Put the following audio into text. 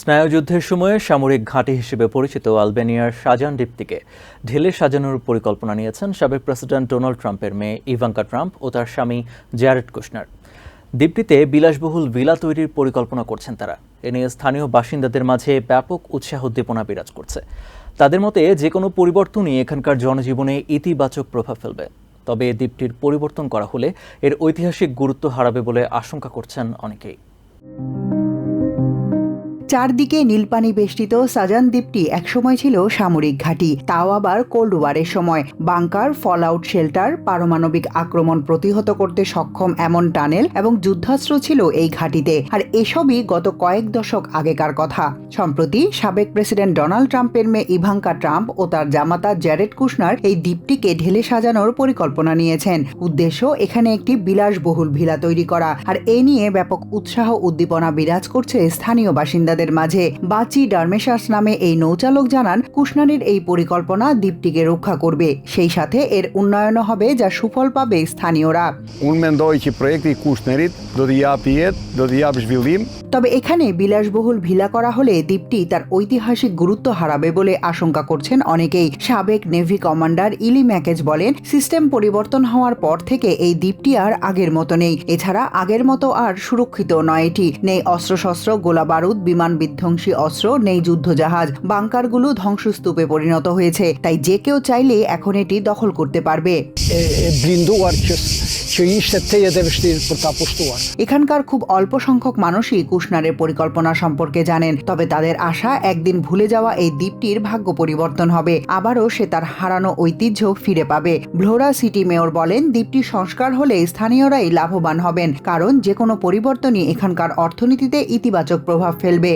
স্নায়ুযুদ্ধের সময়ে সামরিক ঘাঁটি হিসেবে পরিচিত আলবেনিয়ার শাহজাহান দ্বীপটিকে ঢেলে সাজানোর পরিকল্পনা নিয়েছেন সাবেক প্রেসিডেন্ট ডোনাল্ড ট্রাম্পের মেয়ে ইভাঙ্কা ট্রাম্প ও তার স্বামী জ্যারেড কুশনার। দ্বীপটিতে বিলাসবহুল ভিলা তৈরির পরিকল্পনা করছেন তারা। এ নিয়ে স্থানীয় বাসিন্দাদের মাঝে ব্যাপক উৎসাহ উদ্দীপনা বিরাজ করছে। তাদের মতে যে কোনো পরিবর্তনই এখানকার জনজীবনে ইতিবাচক প্রভাব ফেলবে। তবে দ্বীপটির পরিবর্তন করা হলে এর ঐতিহাসিক গুরুত্ব হারাবে বলে আশঙ্কা করছেন অনেকেই। চারদিকে নীলপানি বেষ্টিত সাজান দ্বীপটি একসময় ছিল সামরিক ঘাঁটি, তাও আবার কোল্ড ওয়ারের সময়। বাংকার ফল আউট শেল্টার পারমাণবিক আক্রমণ প্রতিহত করতে সক্ষম এমন টানেল এবং যুদ্ধাস্ত্র ছিল এই ঘাঁটিতে। আর এসবই গত কয়েক দশক আগেকার কথা। সম্প্রতি সাবেক প্রেসিডেন্ট ডোনাল্ড ট্রাম্পের মেয়ে ইভাঙ্কা ট্রাম্প ও তার জামাতা জ্যারেড কুশনার এই দ্বীপটিকে ঢেলে সাজানোর পরিকল্পনা নিয়েছেন। উদ্দেশ্য, এখানে একটি বিলাসবহুল ভিলা তৈরি করা। আর এ নিয়ে ব্যাপক উৎসাহ উদ্দীপনা বিরাজ করছে স্থানীয় বাসিন্দাদের মাঝে বাচি ডার্মেশাস নামে এই নৌচালক জানান কুশনারির এই পরিকল্পনা দ্বীপটিকে রক্ষা করবে। সেই সাথে এর উন্নয়নও হবে যা সুফল পাবে স্থানীয়রা। তবে এখানে বিলাসবহুল ভিলা করা হলে দ্বীপটি তার ঐতিহাসিক গুরুত্ব হারাবে বলে আশঙ্কা করছেন অনেকেই। সাবেক নেভি কমান্ডার ইলি ম্যাকেজ বলেন সিস্টেম পরিবর্তন হওয়ার পর থেকে এই দ্বীপটি আর আগের মতো নেই। এছাড়া আগের মতো আর সুরক্ষিত নয় এটি। নেই অস্ত্রশস্ত্র গোলা বারুদ বিমান বিধ্বংসী অস্ত্র নেই যুদ্ধজাহাজ বাংকারগুলো ধ্বংসস্তূপে পরিণত হয়েছে। তাই যে কেউ চাইলে এখন এটি দখল করতে পারবে. এখানকার খুব অল্প সংখ্যক মানুষই কুশনারের পরিকল্পনা সম্পর্কে জানেন তবে তাদের আশা একদিন ভুলে যাওয়া এই দ্বীপটির ভাগ্য পরিবর্তন হবে। আবারও সে তার হারানো ঐতিহ্য ফিরে পাবে। ভ্লোরা সিটি মেয়র বলেন দ্বীপটি সংস্কার হলে স্থানীয়রাই লাভবান হবেন কারণ যে কোনো পরিবর্তনই এখানকার অর্থনীতিতে ইতিবাচক প্রভাব ফেলবে।